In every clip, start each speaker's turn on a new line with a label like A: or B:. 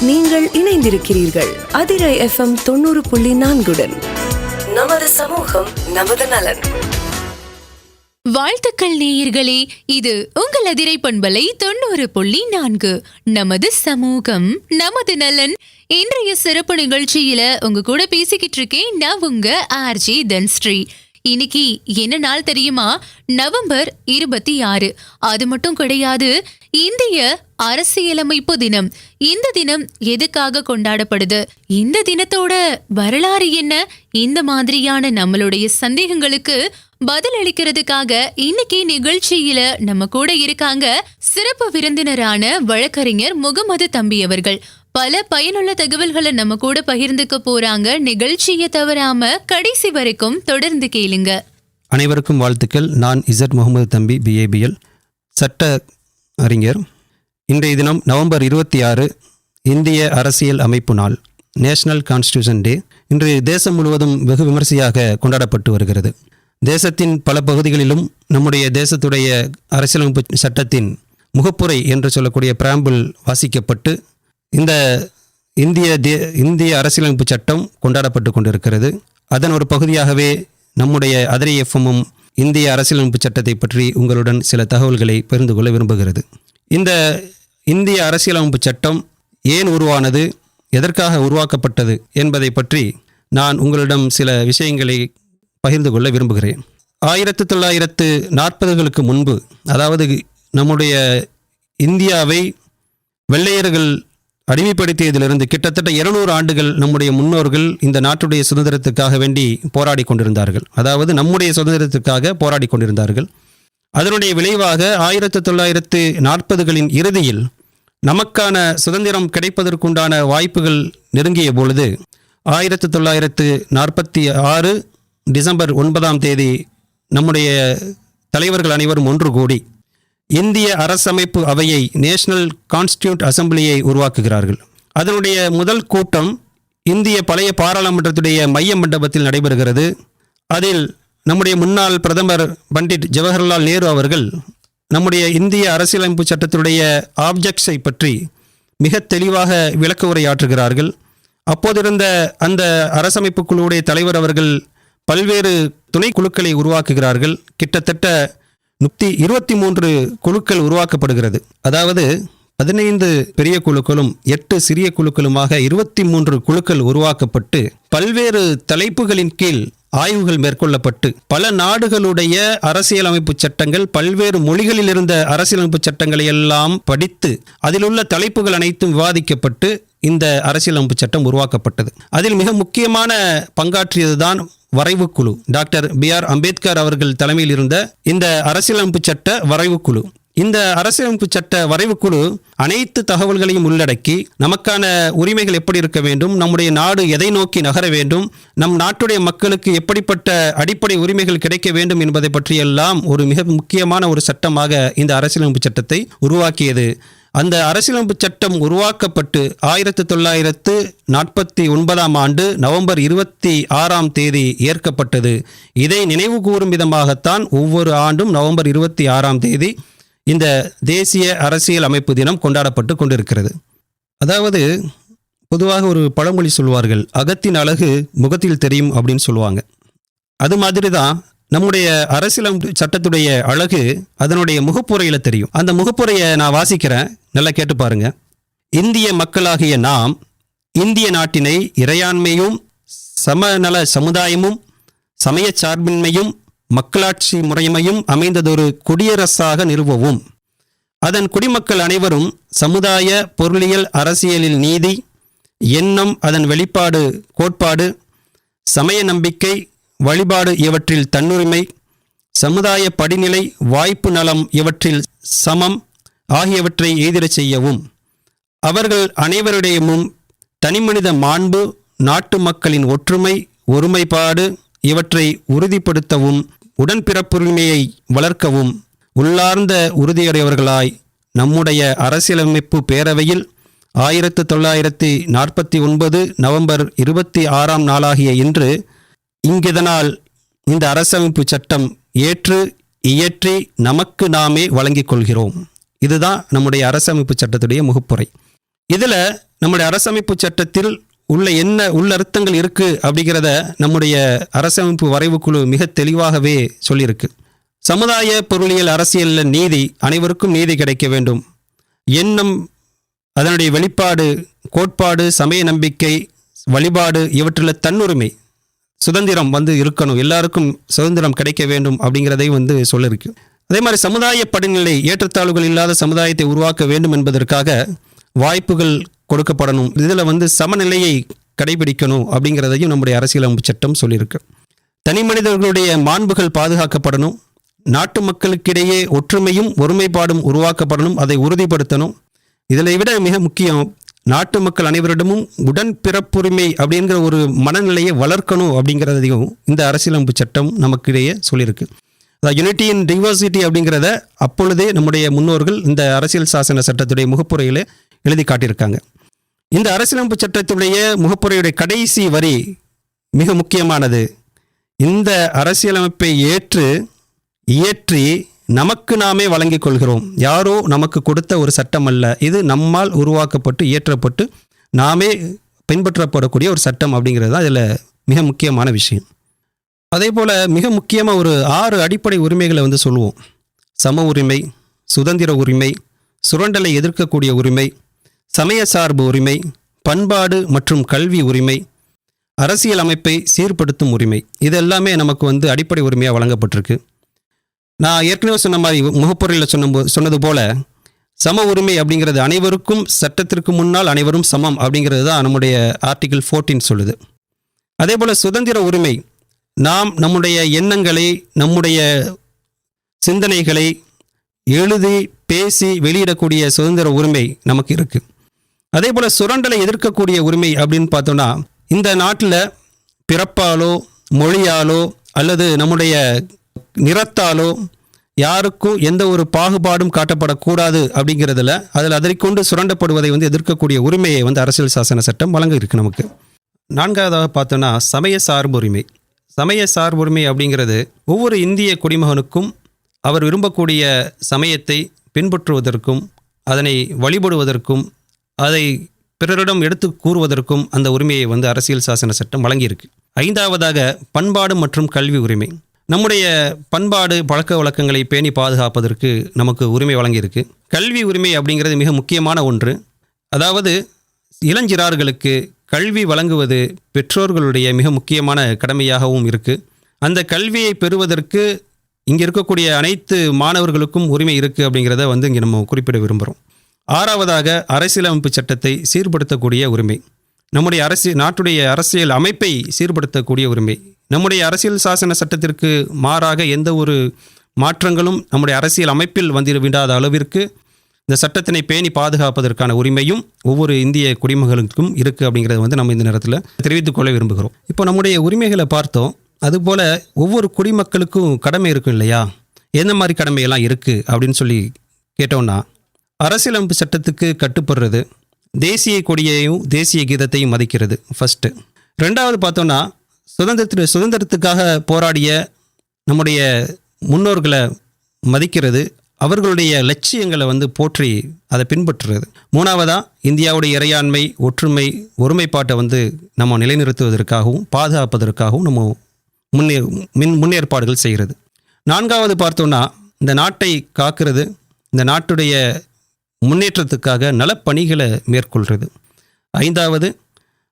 A: நீங்கள் இணைந்திருக்கிறீர்கள் Adirai F M தொண்ணூறு புள்ளி நான்குடன். நமது சமூகம் நமது நலன்.
B: வாழ்த்துக்கள் நேயர்களே இது உங்கள் அதிரை பண்பலை தொண்ணூறு புள்ளி நான்கு. நமது சமூகம் நமது நலன். இன்றைய சிறப்பு நிகழ்ச்சியில உங்க கூட பேசிக்கிட்டு இருக்கேன் நான் உங்க ஆர்ஜி தன்ஸ்ரீ. இன்னைக்கு என்ன நாள் தெரியுமா? நவம்பர் இருபத்தி ஆறு. அது மட்டும் கிடையாது இந்திய அரசியலமைப்பு தினம். இந்த தினம் எதுக்காக கொண்டாடப்படுது? இந்த தினத்தோட வரலாறு என்ன? இந்த மாதிரியான நம்மளுடைய சந்தேகங்களுக்கு பதில் அளிக்கிறதுக்காக இன்னைக்கு நிகழ்ச்சியில நம்ம கூட இருக்காங்க சிறப்பு விருந்தினரான வழக்கறிஞர் முகமது தம்பி அவர்கள். பல பயனுள்ள தகவல்களை நம்ம கூட பகிர்ந்துக்க போறாங்க. நிகழ்ச்சியை தவறாம கடைசி வரைக்கும் தொடர்ந்து கேளுங்க.
C: அனைவருக்கும் வாழ்த்துக்கள். நான் இசட் முகமது தம்பி பிஏபிஎல் சட்ட அறிஞர். இன்றைய தினம் நவம்பர் இருபத்தி ஆறு இந்திய அரசியல் அமைப்பு நாள் நேஷனல் கான்ஸ்டியூஷன் டே. இன்று தேசம் முழுவதும் வெகு விமரிசையாக கொண்டாடப்பட்டு வருகிறது. தேசத்தின் பல பகுதிகளிலும் நம்முடைய தேசத்துடைய அரசியலமைப்பு சட்டத்தின் முகப்புரை என்று சொல்லக்கூடிய பிராம்பிள் வாசிக்கப்பட்டு இந்த இந்திய தே இந்திய அரசியலமைப்பு சட்டம் கொண்டாடப்பட்டு கொண்டிருக்கிறது. அதன் ஒரு பகுதியாகவே நம்முடைய அதிரை எஃப்எம்மும் இந்திய அரசியலமைப்பு சட்டத்தை பற்றி உங்களுடன் சில தகவல்களை பகிர்ந்து கொள்ள விரும்புகிறது. இந்த இந்திய அரசியலமைப்பு சட்டம் ஏன் உருவானது எதற்காக உருவாக்கப்பட்டது என்பதை பற்றி நான் உங்களிடம் சில விஷயங்களை பகிர்ந்து கொள்ள விரும்புகிறேன். ஆயிரத்து தொள்ளாயிரத்து நாற்பதுகளுக்கு முன்பு அதாவது நம்முடைய இந்தியாவை வெள்ளையர்கள் அடிமைப்படுத்தியதிலிருந்து கிட்டத்தட்ட இருநூறு ஆண்டுகள் நம்முடைய முன்னோர்கள் இந்த நாட்டுடைய சுதந்திரத்துக்காக வேண்டி போராடி கொண்டிருந்தார்கள். அதாவது நம்முடைய சுதந்திரத்துக்காக போராடி கொண்டிருந்தார்கள். அதனுடைய விளைவாக ஆயிரத்து தொள்ளாயிரத்து நாற்பதுகளின் இறுதியில் நமக்கான சுதந்திரம் கிடைப்பதற்குண்டான வாய்ப்புகள் நெருங்கிய பொழுது ஆயிரத்து தொள்ளாயிரத்து நாற்பத்தி ஆறு டிசம்பர் ஒன்பதாம் தேதி நம்முடைய தலைவர்கள் அனைவரும் ஒன்று கூடி இந்திய அரசமைப்பு அவையை நேஷனல் கான்ஸ்டியூட் அசம்பிளியை உருவாக்குகிறார்கள். அதனுடைய முதல் கூட்டம் இந்திய பழைய பாராளுமன்றத்துடைய மைய மண்டபத்தில் நடைபெறுகிறது. அதில் நம்முடைய முன்னாள் பிரதமர் பண்டிட் ஜவஹர்லால் நேரு அவர்கள் நம்முடைய இந்திய அரசியலமைப்பு சட்டத்துடைய ஆப்ஜெக்ட்ஸை பற்றி மிக தெளிவாக விளக்க உரையாற்றுகிறார்கள். அப்போதிருந்த அந்த அரசமைப்பு குழுவுடைய தலைவர் அவர்கள் பல்வேறு துணை குழுக்களை உருவாக்குகிறார்கள். கிட்டத்தட்ட நுப்தி இருபத்தி மூன்று குழுக்கள் உருவாக்கப்படுகிறது. அதாவது பதினைந்து பெரிய குழுக்களும் எட்டு சிறிய குழுக்களுமாக இருபத்தி மூன்று குழுக்கள் உருவாக்கப்பட்டு பல்வேறு தலைப்புகளின் கீழ் ஆய்வுகள் மேற்கொள்ளப்பட்டு பல நாடுகளுடைய அரசியலமைப்பு சட்டங்கள் பல்வேறு மொழிகளில் இருந்த அரசியலமைப்பு சட்டங்களை எல்லாம் படித்து அதிலுள்ள தலைப்புகள் அனைத்தும் விவாதிக்கப்பட்டு இந்த அரசியலமைப்பு சட்டம் உருவாக்கப்பட்டது. அதில் மிக முக்கியமான பங்காற்றியதுதான் வரைவுக்குழு டாக்டர் பி ஆர் அம்பேத்கர் அவர்கள் தலைமையில் இருந்த இந்த அரசியலமைப்பு சட்ட வரைவுக்குழு இந்த அரசியலமைப்பு சட்ட வரைவுக்குழு அனைத்து தகவல்களையும் உள்ளடக்கி நமக்கான உரிமைகள் எப்படி இருக்க வேண்டும் நம்முடைய நாடு எதை நோக்கி நகர வேண்டும் நம் நாட்டுடைய மக்களுக்கு எப்படிப்பட்ட அடிப்படை உரிமைகள் கிடைக்க வேண்டும் என்பதை பற்றியெல்லாம் ஒரு மிக முக்கியமான ஒரு சட்டமாக இந்த அரசியலமைப்பு சட்டத்தை உருவாக்கியது. அந்த அரசியலமைப்பு சட்டம் உருவாக்கப்பட்டு ஆயிரத்து தொள்ளாயிரத்து நாற்பத்தி ஒன்பதாம் ஆண்டு நவம்பர் இருபத்தி ஆறாம் தேதி ஏற்கப்பட்டது. இதை நினைவு கூறும் விதமாகத்தான் ஒவ்வொரு ஆண்டும் நவம்பர் இருபத்தி ஆறாம் தேதி இந்த தேசிய அரசியல் அமைப்பு தினம் கொண்டாடப்பட்டு கொண்டிருக்கிறது. அதாவது பொதுவாக ஒரு பழமொழி சொல்வார்கள் அகத்தின் அழகு முகத்தில் தெரியும் அப்படின்னு சொல்லுவாங்க. அது மாதிரி தான் நம்முடைய அரசியலமைப்பு சட்டத்துடைய அழகு அதனுடைய முகப்புரையில் தெரியும். அந்த முகப்புரையை நான் வாசிக்கிறேன். நல்லா கேட்டு பாருங்க. இந்திய மக்களாகிய நாம் இந்திய நாட்டினை இறையாண்மையும் சமநல சமுதாயமும் சமய சார்பின்மையும் மக்களாட்சி முறைமையும் அமைந்ததொரு குடியரசாக நிறுவவும். அதன் குடிமக்கள் அனைவரும் சமுதாய பொருளியல் அரசியலில் நீதி எண்ணம் அதன் வெளிப்பாடு கோட்பாடு சமய நம்பிக்கை வழிபாடு இவற்றில் தன்னுரிமை சமுதாய படிநிலை வாய்ப்பு நலம் இவற்றில் சமம் ஆகியவற்றை எய்திடச் செய்யவும். அவர்கள் அனைவரிடையமும் தனிமனித மாண்பு நாட்டு மக்களின் ஒற்றுமை ஒருமைப்பாடு இவற்றை உறுதிப்படுத்தவும் உடன்பிறப்புரிமையை வளர்க்கவும் உள்ளார்ந்த உறுதியுடையவர்களாய் நம்முடைய அரசியலமைப்பு பேரவையில் ஆயிரத்து தொள்ளாயிரத்தி நாற்பத்தி ஒன்பது நவம்பர் இருபத்தி ஆறாம் நாளாகிய இன்று இங்கிதனால் இந்த அரசமைப்பு சட்டம் ஏற்று இயற்றி நமக்கு நாமே வழங்கிக் கொள்கிறோம். இதுதான் நம்முடைய அரசமைப்பு சட்டத்துடைய முகப்புரை. இதில் நம்முடைய அரசமைப்பு சட்டத்தில் உள்ள என்ன உள்ளர்த்தங்கள் இருக்குது அப்படிங்கிறத நம்முடைய அரசமைப்பு வரைவுக்குழு மிக தெளிவாகவே சொல்லியிருக்கு. சமுதாய பொருளியல் அரசியலில் நீதி அனைவருக்கும் நீதி கிடைக்க வேண்டும். எண்ணம் அதனுடைய வெளிப்பாடு கோட்பாடு சமய நம்பிக்கை வழிபாடு இவற்றில் தன்னுரிமை. சுதந்திரம் வந்து இருக்கணும். எல்லாருக்கும் சுதந்திரம் கிடைக்க வேண்டும் அப்படிங்கிறதையும் வந்து சொல்லிருக்கு. அதே மாதிரி சமுதாய படிநிலை ஏற்றத்தாழ்வுகள் இல்லாத சமுதாயத்தை உருவாக்க வேண்டும் என்பதற்காக வாய்ப்புகள் கொடுக்கப்படணும். இதில் வந்து சமநிலையை கடைபிடிக்கணும் அப்படிங்கிறதையும் நம்முடைய அரசியலமைப்பு சட்டம் சொல்லியிருக்கு. தனி மனிதர்களுடைய மாண்புகள் பாதுகாக்கப்படணும். நாட்டு மக்களுக்கிடையே ஒற்றுமையும் ஒருமைப்பாடும் உருவாக்கப்படணும். அதை உறுதிப்படுத்தணும். இதில் விட மிக முக்கியம் நாட்டு மக்கள் அனைவரிடமும் உடன்பிறப்புரிமை அப்படிங்கிற ஒரு மனநிலையை வளர்க்கணும் அப்படிங்கிறதையும் இந்த அரசியலமைப்பு சட்டம் நமக்கிடையே சொல்லியிருக்கு. அதாவது யூனிட்டி இன் டிவர்சிட்டி அப்படிங்கிறத அப்பொழுதே நம்முடைய முன்னோர்கள் இந்த அரசியல் சாசன சட்டத்துடைய முகப்புரையில் எழுதி காட்டியிருக்காங்க. இந்த அரசியலமைப்பு சட்டத்துடைய முகப்புரையுடைய கடைசி வரி மிக முக்கியமானது. இந்த அரசியலமைப்பை ஏற்று இயற்றி நமக்கு நாமே வழங்கிக் கொள்கிறோம். யாரோ நமக்கு கொடுத்த ஒரு சட்டம் அல்ல. இது நம்மால் உருவாக்கப்பட்டு இயற்றப்பட்டு நாமே பின்பற்றப்படக்கூடிய ஒரு சட்டம் அப்படிங்கிறது தான் இதில் மிக முக்கியமான விஷயம். அதே போல் மிக முக்கியமாக ஒரு ஆறு அடிப்படை உரிமைகளை வந்து சொல்லுவோம். சம உரிமை சுதந்திர உரிமை சுரண்டலை எதிர்க்கக்கூடிய உரிமை சமய சார்பு உரிமை பண்பாடு மற்றும் கல்வி உரிமை அரசியல் அமைப்பை சீர்படுத்தும் உரிமை. இது எல்லாமே நமக்கு வந்து அடிப்படை உரிமையாக வழங்கப்பட்டிருக்கு. நான் ஏற்கனவே சொன்ன மாதிரி முகப்பொருளில் சொன்ன சொன்னது போல சம உரிமை அப்படிங்கிறது அனைவருக்கும் சட்டத்திற்கு முன்னால் அனைவரும் சமம் அப்படிங்கிறது தான் நம்முடைய ஆர்டிகிள் 14 சொல்லுது. அதே போல் சுதந்திர உரிமை நாம் நம்முடைய எண்ணங்களை நம்முடைய சிந்தனைகளை எழுதி பேசி வெளியிடக்கூடிய சுதந்திர உரிமை நமக்கு இருக்குது அதே போல் சுரண்டலை எதிர்க்கக்கூடிய உரிமை அப்படின்னு பார்த்தோன்னா இந்த நாட்டில் பிறப்பாலோ மொழியாலோ அல்லது நம்முடைய நிறத்தாலோ யாருக்கும் எந்த ஒரு பாகுபாடும் காட்டப்படக்கூடாது அப்படிங்கிறதுல அதில் அதற்கொண்டு கொண்டு சுரண்டப்படுவதை வந்து எதிர்க்கக்கூடிய உரிமையை வந்து அரசியல் சாசன சட்டம் வழங்க இருக்கு நமக்கு. நான்காவதாக பார்த்தோன்னா சமய சார்புரிமை. சமய சார்புரிமை அப்படிங்கிறது ஒவ்வொரு இந்திய குடிமகனுக்கும் அவர் விரும்பக்கூடிய சமயத்தை பின்பற்றுவதற்கும் அதனை வழிபடுவதற்கும் அதை பிறரிடம் எடுத்து கூறுவதற்கும் அந்த உரிமையை வந்து அரசியல் சாசன சட்டம் வழங்கியிருக்கு. ஐந்தாவதாக பண்பாடு மற்றும் கல்வி உரிமை. நம்முடைய பண்பாடு பழக்க வழக்கங்களை பேணி பாதுகாப்பதற்கு நமக்கு உரிமை வழங்கியிருக்கு. கல்வி உரிமை அப்படிங்கிறது மிக முக்கியமான ஒன்று. அதாவது இளஞ்சிறார்களுக்கு கல்வி வழங்குவது பெற்றோர்களுடைய மிக முக்கியமான கடமையாகவும் இருக்குது அந்த கல்வியை பெறுவதற்கு இங்கே இருக்கக்கூடிய அனைத்து மாணவர்களுக்கும் உரிமை இருக்குது அப்படிங்கிறத வந்து இங்கே நம்ம குறிப்பிட விரும்புகிறோம் ஆறாவதாக அரசியலமைப்பு சட்டத்தை சீர்படுத்தக்கூடிய உரிமை. நம்முடைய அரசு நாட்டுடைய அரசியல் அமைப்பை சீர்படுத்தக்கூடிய உரிமை. நம்முடைய அரசியல் சாசன சட்டத்திற்கு மாறாக எந்த ஒரு மாற்றங்களும் நம்முடைய அரசியல் அமைப்பில் வந்திருவிடாத அளவிற்கு இந்த சட்டத்தினை பேணி பாதுகாப்பதற்கான உரிமையும் ஒவ்வொரு இந்திய குடிமகளுக்கும் இருக்குது அப்படிங்கிறத வந்து நம்ம இந்த நேரத்தில் தெரிவித்துக் கொள்ள விரும்புகிறோம். இப்போ நம்முடைய உரிமைகளை பார்த்தோம். அதுபோல் ஒவ்வொரு குடிமக்களுக்கும் கடமை இருக்கும் இல்லையா? எந்த மாதிரி கடமையெல்லாம் இருக்குது அப்படின்னு சொல்லி கேட்டோம்னா அரசியலமைப்பு சட்டத்துக்கு கட்டுப்படுறது தேசிய கொடியையும் தேசிய கீதத்தையும் மதிக்கிறது ஃபஸ்ட்டு ரெண்டாவது பார்த்தோன்னா சுதந்திரத்து சுதந்திரத்துக்காக போராடிய நம்முடைய முன்னோர்களை மதிக்கிறது. அவர்களுடைய லட்சியங்களை வந்து போற்றி அதை பின்பற்றுறது மூணாவதாக இந்தியாவுடைய இறையாண்மை ஒற்றுமை ஒருமைப்பாட்டை வந்து நம்ம நிலைநிறுத்துவதற்காகவும் பாதுகாப்பதற்காகவும் நம்ம முன்னே மின் முன்னேற்பாடுகள் செய்கிறது. நான்காவது பார்த்தோன்னா இந்த நாட்டை காக்கிறது இந்த நாட்டுடைய முன்னேற்றத்துக்காக நலப்பணிகளை மேற்கொள்கிறது. ஐந்தாவது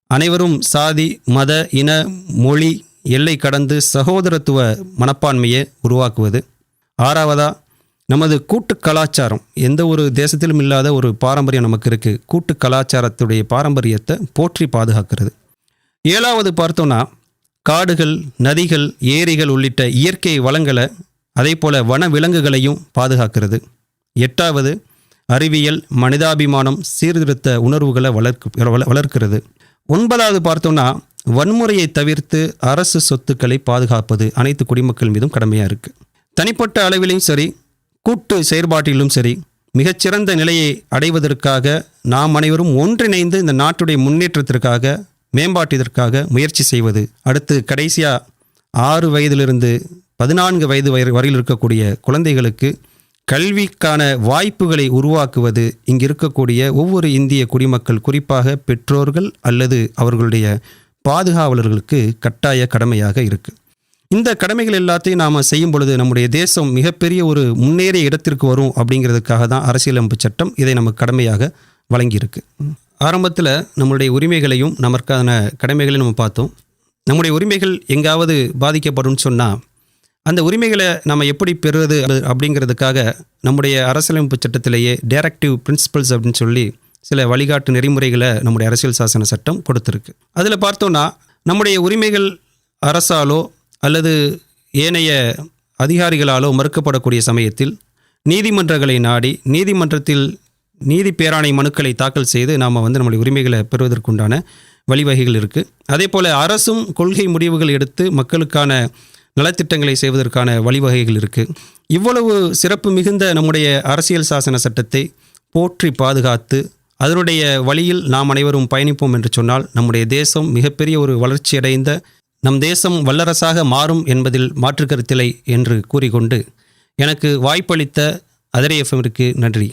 C: அனைவரும் சாதி மத இன மொழி எல்லை கடந்து சகோதரத்துவ மனப்பான்மையை உருவாக்குவது. ஆறாவதா நமது கூட்டு கலாச்சாரம். எந்த ஒரு தேசத்திலும் இல்லாத ஒரு பாரம்பரியம் நமக்கு இருக்குது கூட்டு கலாச்சாரத்துடைய பாரம்பரியத்தை போற்றி பாதுகாக்கிறது. ஏழாவது பார்த்தோன்னா காடுகள் நதிகள் ஏரிகள் உள்ளிட்ட இயற்கை வளங்களை அதே போல வன விலங்குகளையும் பாதுகாக்கிறது. எட்டாவது அறிவியல் மனிதாபிமானம் சீர்திருத்த உணர்வுகளை வளர்க்கு வள- வளர்க்கிறது. ஒன்பதாவது பார்த்தோன்னா வன்முறையை தவிர்த்து அரசு சொத்துக்களை பாதுகாப்பது அனைத்து குடிமக்கள் மீதும் கடமையாக இருக்குது தனிப்பட்ட அளவிலும் சரி கூட்டு செயற்பாட்டிலும் சரி மிகச்சிறந்த நிலையை அடைவதற்காக நாம் அனைவரும் ஒன்றிணைந்து இந்த நாட்டுடைய முன்னேற்றத்திற்காக மேம்பாட்டிற்காக முயற்சி செய்வது அடுத்து கடைசியாக ஆறு வயதிலிருந்து பதினான்கு வயது வரையில் இருக்கக்கூடிய குழந்தைகளுக்கு கல்விக்கான வாய்ப்புகளை உருவாக்குவது இங்கு இருக்கக்கூடிய ஒவ்வொரு இந்திய குடிமக்கள் குறிப்பாக பெற்றோர்கள் அல்லது அவர்களுடைய பாதுகாவலர்களுக்கு கட்டாய கடமையாக இருக்குது இந்த கடமைகள் எல்லாத்தையும் நாம் செய்யும் பொழுது நம்முடைய தேசம் மிகப்பெரிய ஒரு முன்னேறிய இடத்திற்கு வரும் அப்படிங்கிறதுக்காக தான் அரசியலமைப்பு சட்டம் இதை நமக்கு கடமையாக வழங்கியிருக்கு. ஆரம்பத்தில் நம்மளுடைய உரிமைகளையும் நமக்கான கடமைகளையும் நம்ம பார்த்தோம். நம்முடைய உரிமைகள் எங்காவது பாதிக்கப்படும் சொன்னால் அந்த உரிமைகளை நம்ம எப்படி பெறுவது அப்படிங்கிறதுக்காக நம்முடைய அரசியலமைப்பு சட்டத்திலேயே டைரக்டிவ் பிரின்சிபல்ஸ் அப்படின்னு சொல்லி சில வழிகாட்டு நெறிமுறைகளை நம்முடைய அரசியல் சாசன சட்டம் கொடுத்துருக்கு. அதில் பார்த்தோன்னா நம்முடைய உரிமைகள் அரசாலோ அல்லது ஏனைய அதிகாரிகளாலோ மறுக்கப்படக்கூடிய சமயத்தில் நீதிமன்றங்களை நாடி நீதிமன்றத்தில் நீதி பேராணை மனுக்களை தாக்கல் செய்து நாம் வந்து நம்முடைய உரிமைகளை பெறுவதற்குண்டான வழிவகைகள் இருக்குது அதே போல் அரசும் கொள்கை முடிவுகள் எடுத்து மக்களுக்கான நலத்திட்டங்களை செய்வதற்கான வழிவகைகள் இருக்குது இவ்வளவு சிறப்பு மிகுந்த நம்முடைய அரசியல் சாசன சட்டத்தை போற்றி பாதுகாத்து அதனுடைய வழியில் நாம் அனைவரும் பயணிப்போம் என்று சொன்னால் நம்முடைய தேசம் மிகப்பெரிய ஒரு வளர்ச்சியடைந்த நம் தேசம் வல்லரசாக மாறும் என்பதில் மாற்று கருத்தில்லை என்று கூறிக்கொண்டு எனக்கு வாய்ப்பளித்த அதிரை எஃப்எம்மிற்கு நன்றி.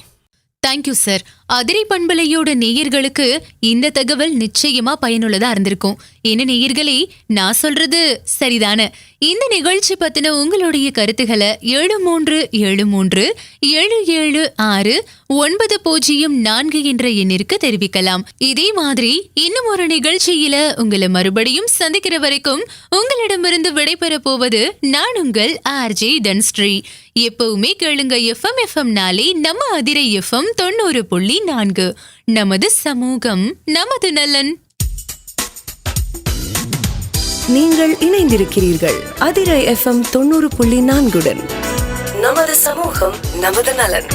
B: தேங்க்யூ சார் அதிரை பண்பலையோட நேயர்களுக்கு இந்த தகவல் நிச்சயமா பயனுள்ளதா இருந்திருக்கும். என்ன நேயர்களே நான் சொல்றது சரிதானே. இந்த நிகழ்ச்சி பத்தின உங்களுடைய கருத்துக்களை ஏழு மூன்று ஏழு மூன்று ஏழு ஏழு ஆறு ஒன்பது பூஜ்ஜியம் நான்கு என்ற எண்ணிற்கு தெரிவிக்கலாம். இதே மாதிரி இன்னும் ஒரு நிகழ்ச்சியில உங்களை மறுபடியும் சந்திக்கிற வரைக்கும் உங்களிடமிருந்து விடைபெற போவது நான் உங்கள் ஆர்ஜே தன்ஸ்ரீ. எப்பவுமே கேளுங்க எஃப்எம் எஃப்எம் நாளே நம்ம அதிரை எஃப்எம் தொண்ணூறு புள்ளி நான்கு நமது சமூகம் நமது நலன்.
A: நீங்கள் இணைந்திருக்கிறீர்கள் அதிரை எஃப்எம் தொண்ணூறு புள்ளி நான்குடன். நமது சமூகம் நமது நலன்.